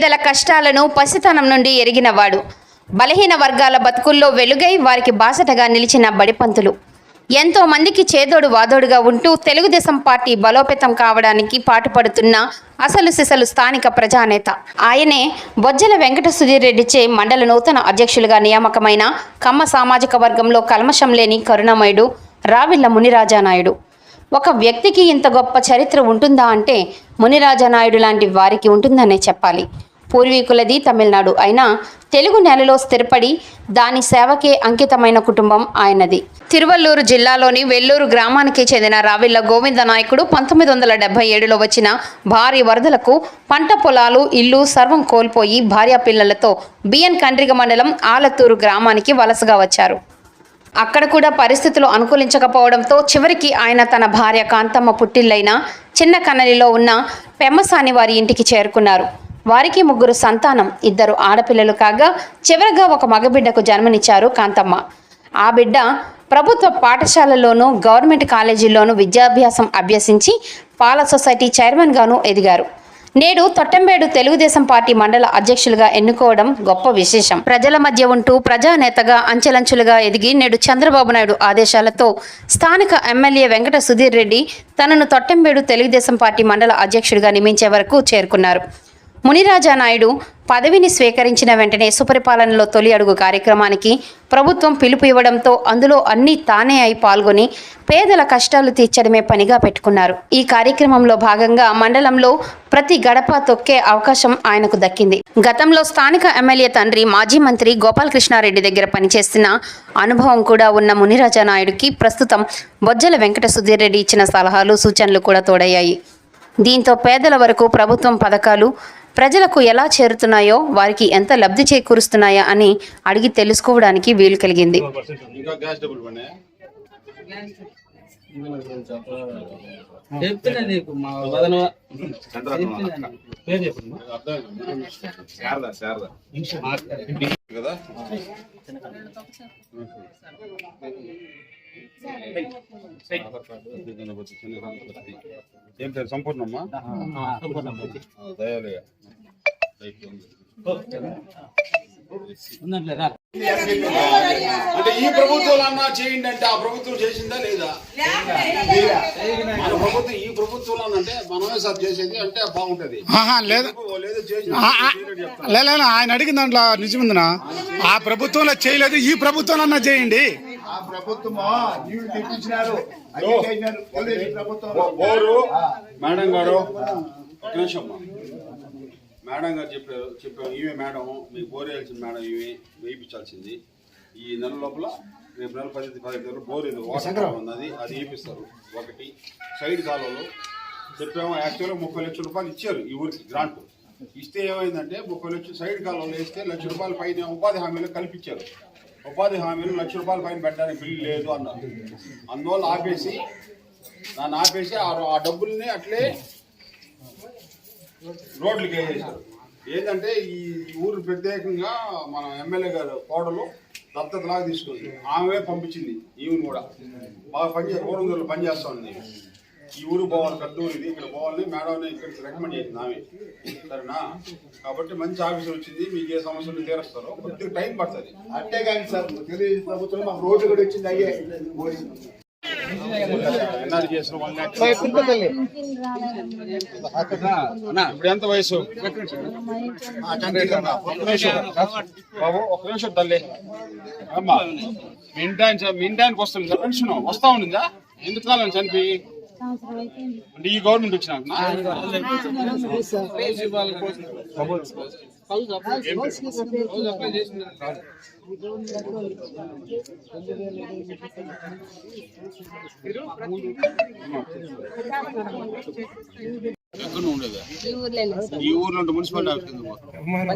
పేదల కష్టాలను పసితనం నుండి ఎరిగినవాడు. బలహీన వర్గాల బతుకుల్లో వెలుగై వారికి బాసటగా నిలిచిన బడిపంతులు. ఎంతో మందికి చేదోడు వాదోడుగా ఉంటూ తెలుగుదేశం పార్టీ బలోపేతం కావడానికి పాటుపడుతున్న అసలు సిసలు స్థానిక ప్రజానేత. ఆయనే బొజ్జల వెంకట సుధీర్ రెడ్డిచే మండల నూతన అధ్యక్షులుగా నియామకమైన కమ్మ సామాజిక వర్గంలో కల్మషం లేని కరుణమయుడు రావిళ్ళ మునిరాజానాయుడు. ఒక వ్యక్తికి ఇంత గొప్ప చరిత్ర ఉంటుందా అంటే మునిరాజానాయుడు లాంటి వారికి ఉంటుందనే చెప్పాలి. పూర్వీకులది తమిళనాడు. అయినా తెలుగు నెలలో స్థిరపడి దాని సేవకే అంకితమైన కుటుంబం ఆయనది. తిరువల్లూరు జిల్లాలోని వెల్లూరు గ్రామానికి చెందిన రావిళ్ళ గోవింద నాయకుడు పంతొమ్మిది వందల డెబ్బై ఏడులో వచ్చిన భారీ వరదలకు పంట పొలాలు ఇల్లు సర్వం కోల్పోయి భార్యా పిల్లలతో బిఎన్ కండ్రిగ మండలం ఆలత్తూరు గ్రామానికి వలసగా వచ్చారు. అక్కడ కూడా పరిస్థితులు అనుకూలించకపోవడంతో చివరికి ఆయన తన భార్య కాంతమ్మ పుట్టిల్లైన చిన్న కన్నలిలో ఉన్న పెమ్మసాని వారి ఇంటికి చేరుకున్నారు. వారికి ముగ్గురు సంతానం ఇద్దరు ఆడపిల్లలు కాగా చివరగా ఒక మగబిడ్డకు జన్మనిచ్చారు కాంతమ్మ. ఆ బిడ్డ ప్రభుత్వ పాఠశాలలోనూ గవర్నమెంట్ కాలేజీల్లోనూ విద్యాభ్యాసం అభ్యసించి పాల సొసైటీ చైర్మన్గాను ఎదిగారు. నేడు తొట్టంబేడు తెలుగుదేశం పార్టీ మండల అధ్యక్షులుగా ఎన్నుకోవడం గొప్ప విశేషం. ప్రజల మధ్య ఉంటూ ప్రజానేతగా అంచెలంచెలుగా ఎదిగి నేడు చంద్రబాబు నాయుడు ఆదేశాలతో స్థానిక ఎమ్మెల్యే వెంకట సుధీర్ రెడ్డి తనను తొట్టంబేడు తెలుగుదేశం పార్టీ మండల అధ్యక్షుడిగా నియమించే వరకు చేరుకున్నారు. మునిరాజా నాయుడు పదవిని స్వీకరించిన వెంటనే సుపరిపాలనలో తొలి అడుగు కార్యక్రమానికి ప్రభుత్వం పిలుపు ఇవ్వడంతో అందులో అన్ని తానే అయి పాల్గొని పేదల కష్టాలు తీర్చడమే పనిగా పెట్టుకున్నారు. ఈ కార్యక్రమంలో భాగంగా మండలంలో ప్రతి గడప తొక్కే అవకాశం ఆయనకు దక్కింది. గతంలో స్థానిక ఎమ్మెల్యే తండ్రి మాజీ మంత్రి గోపాలకృష్ణారెడ్డి దగ్గర పనిచేస్తున్న అనుభవం కూడా ఉన్న మునిరాజా నాయుడుకి ప్రస్తుతం బొజ్జల వెంకట సుధీర్ రెడ్డి ఇచ్చిన సలహాలు సూచనలు కూడా తోడయ్యాయి. దీంతో పేదల వరకు ప్రభుత్వం పథకాలు ప్రజలకు ఎలా చేరుతున్నాయో వారికి ఎంత లబ్ధి చేకూరుస్తున్నాయా అని అడిగి తెలుసుకోవడానికి వీలు కలిగింది. కదా? ఏం పేరు సంపూర్ణమ్మా దయాలయ అంటే ఈ ప్రభుత్వాలు అన్నా చేయండి అంటే ఆ ప్రభుత్వం చేసిందా లేదా? మన ప్రభుత్వం ఈ ప్రభుత్వం అంటే మనమే సార్ చేసేది అంటే బాగుంటది. లేదు. ఆయన అడిగిన దాంట్లో నిజముందినా? ఆ ప్రభుత్వంలో చేయలేదు ఈ ప్రభుత్వంలో అన్నా చేయండి. ఆ ప్రభుత్వమా? నీళ్ళు తెప్పించినారు. బోరు మేడం గారు ఒక నిమిషం అమ్మా. మేడం గారు చెప్పారు చెప్పారు ఈమె మేడం మీకు బోర్ వేయాల్సిన మేడం ఈమె వేయించాల్సింది. ఈ నెల లోపల రేపు నెల పది పదిహేను రోజులు బోర్ ఇది వాటర్ ఉన్నది. అది వేపిస్తారు. ఒకటి. సైడ్ కాలువలు చెప్పాము యాక్చువల్గా ముప్పై లక్షల రూపాయలు ఇచ్చారు ఈ ఊరికి గ్రాంట్. ఇస్తే ఏమైందంటే ముప్పై లక్షలు సైడ్ కాలువలు వేస్తే లక్ష రూపాయల పైన ఉపాధి హామీలు కల్పించారు. ఉపాధి హామీలు లక్ష రూపాయల పైన పెట్టడానికి బిల్లు లేదు అన్నారు అందువల్ల ఆపేసి దాన్ని ఆపేసి ఆ డబ్బుల్ని అట్లే రోడ్లకి వేసేసారు. ఏంటంటే ఈ ఊరు ప్రత్యేకంగా మన ఎమ్మెల్యే గారు కోడలు దత్తత లాగా తీసుకుంది. ఆమె పంపించింది ఈమెను కూడా. బాగా పని ఊరందరూ పనిచేస్తా ఉంది. ఈ ఊరు పోవాలి పెద్ద ఊరు ఇది ఇక్కడ పోవాలని మేడం ఇక్కడ రికమెండ్ చేసింది ఆమె సరేనా? కాబట్టి మంచి ఆఫీసర్ వచ్చింది మీకు ఏ సమస్యలు తీరుస్తారో కొద్దిగా టైం పడుతుంది. అంతే కానీ సార్ ప్రభుత్వం మాకు రోడ్డు కూడా వచ్చింది అయ్యే ఇప్పుడు ఎంత వయసు? ఒక్క నిమిషం. బాబు ఒక నిమిషం తల్లి. అమ్మా మీ ఇంటాయన మీ ఇంటాయనకి వస్తుంది పెన్షన్ వస్తా ఉండిందా? ఎందుకు కాలం చనిపోయి? అంటే ఈ గవర్నమెంట్ వచ్చినాక ఎక్కడ ఉండేదా? ఈ ఊర్లో ఉంటే మున్సిపాలిటీ ఆఫీస్ ఎందుకు పోతావు?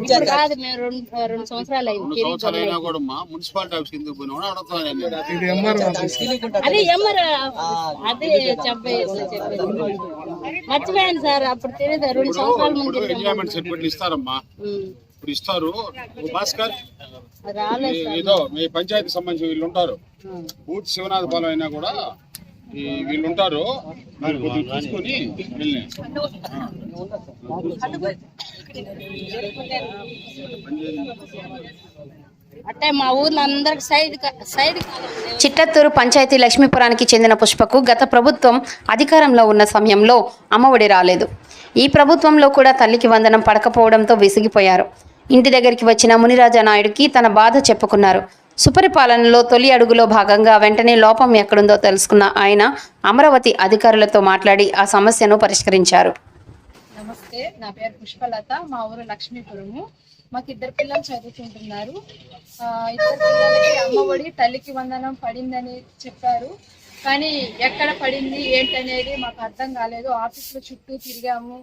ఇప్పుడు కాదు మేము రెండు రెండు సంవత్సరాలు అయింది రెండు సంవత్సరాలు అయినా కూడా మా మున్సిపాలిటీ ఆఫీస్ ఎందుకు పోయినా అడుగుతాను అదే ఎమ్మర్ అదే చెప్పే చెప్పేది మర్చిపోయాను సార్ అప్పుడు తెలియదు రెండు సంవత్సరాల ముందు ఇప్పుడు ఎంజాయ్మెంట్ సర్టిఫికెట్లు ఇస్తారమ్మా. ఇప్పుడు ఇస్తారు. భాస్కర్ రాలేదు ఏదో మీ పంచాయతీ సంబంధించిన వీళ్ళు ఉంటారు. బూత్ శివనాథ పాలెం అయినా కూడా ఈ వీళ్ళు ఉంటారు వెళ్ళి అంటే మా ఊర్లో అందరికి సైడ్ సైడ్ కాలం చిట్టత్తూరు పంచాయతీ లక్ష్మీపురానికి చెందిన పుష్పకు గత ప్రభుత్వం అధికారంలో ఉన్న సమయంలో అమ్మఒడి రాలేదు. ఈ ప్రభుత్వంలో కూడా తల్లికి వందనం పడకపోవడంతో విసిగిపోయారు. ఇంటి దగ్గరికి వచ్చిన మునిరాజా నాయుడుకి తన బాధ చెప్పుకున్నారు. సుపరిపాలనలో తొలి అడుగులో భాగంగా వెంటనే లోపం ఎక్కడుందో తెలుసుకున్న ఆయన అమరావతి అధికారులతో మాట్లాడి ఆ సమస్యను పరిష్కరించారు. నమస్తే నా పేరు పుష్పలత మా ఊరు లక్ష్మీపురము. మాకు ఇద్దరు పిల్లలు చదువుకుంటున్నారు. ఇద్దరు పిల్లలకి అమ్మఒడి తల్లికి వందనం పడిందని చెప్పారు. కానీ ఎక్కడ పడింది ఏంటనేది మాకు అర్థం కాలేదు. ఆఫీసులో చుట్టూ తిరిగాము.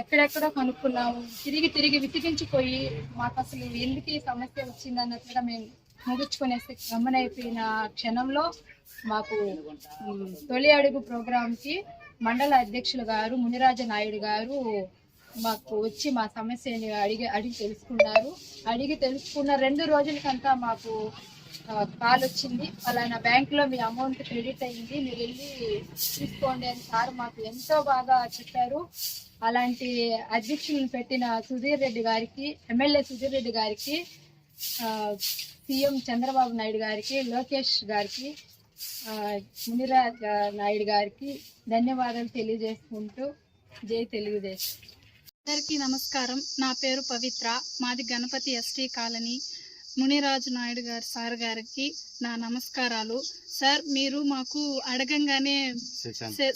ఎక్కడెక్కడ కనుక్కున్నాము. తిరిగి తిరిగి వితికించిపోయి మాకు అసలు ఎందుకు ఈ సమస్య వచ్చిందన్నట్లుగా మేము ముగించుకునేసి గమనైపోయిన క్షణంలో మాకు తొలి అడుగు ప్రోగ్రాంకి మండల అధ్యక్షులు గారు మునిరాజ నాయుడు గారు మాకు వచ్చి మా సమస్యని అడిగి అడిగి తెలుసుకున్నారు. అడిగి తెలుసుకున్న రెండు రోజులకంతా మాకు కాల్ వచ్చింది. ఫలానా బ్యాంకులో మీ అమౌంట్ క్రెడిట్ అయింది మీరు వెళ్ళి తీసుకోండి అని సార్ మాకు ఎంతో బాగా చెప్పారు. అలాంటి అధ్యక్షులను పెట్టిన సుధీర్ రెడ్డి గారికి ఎమ్మెల్యే సుధీర్ రెడ్డి గారికి సీఎం చంద్రబాబు నాయుడు గారికి లోకేష్ గారికి ఆ, మునిరాజ్ నాయుడు గారికి ధన్యవాదాలు తెలియజేసుకుంటూ జై తెలుగుదేశం. అందరికీ నమస్కారం. నా పేరు పవిత్ర. మాది గణపతి ఎస్టీ కాలనీ. మునిరాజు నాయుడు గారి సార్ గారికి నా నమస్కారాలు. సార్ మీరు మాకు అడగంగానే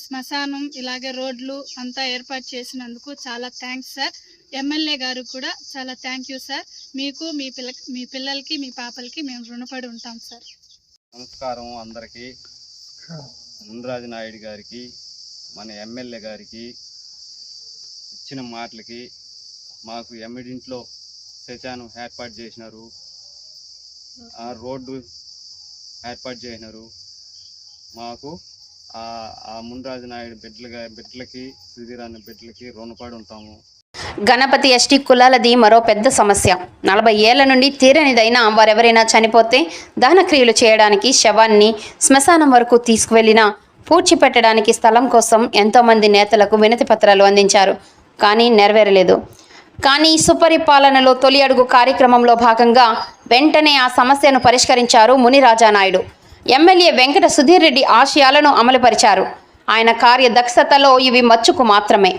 శ్మశానం ఇలాగే రోడ్లు అంతా ఏర్పాటు చేసినందుకు చాలా థ్యాంక్స్ సార్. ఎమ్మెల్యే గారు కూడా చాలా థ్యాంక్ యూ సార్. మీకు మీ పిల్ల మీ పిల్లలకి మీ పాపలకి మేము రుణపడి ఉంటాం సార్. నమస్కారం అందరికీ. ముందరాజు నాయుడు గారికి మన ఎమ్మెల్యే గారికి ఇచ్చిన మాటలకి మాకు ఎమ్మిడింట్లో శశానం ఏర్పాటు చేసినారు. ఆ రోడ్డు ఏర్పాటు చేసినారు. మాకు ఆ ముందరాజు నాయుడు బిడ్డలుగా బిడ్డలకి సుధీరాన్న బిడ్డలకి రుణపడి ఉంటాము. గణపతి ఎస్టీ కులాలది మరో పెద్ద సమస్య. నలభై ఏళ్ళ నుండి తీరనిదైనా వారెవరైనా చనిపోతే దహనక్రియలు చేయడానికి శవాన్ని శ్మశానం వరకు తీసుకువెళ్ళినా పూడ్చిపెట్టడానికి స్థలం కోసం ఎంతోమంది నేతలకు వినతి పత్రాలు అందించారు. కానీ నెరవేరలేదు. కానీ సుపరిపాలనలో తొలి అడుగు కార్యక్రమంలో భాగంగా వెంటనే ఆ సమస్యను పరిష్కరించారు మునిరాజానాయుడు. ఎమ్మెల్యే వెంకట సుధీర్ రెడ్డి ఆశయాలను అమలుపరిచారు. ఆయన కార్యదక్షతలో ఇవి మచ్చుకు మాత్రమే.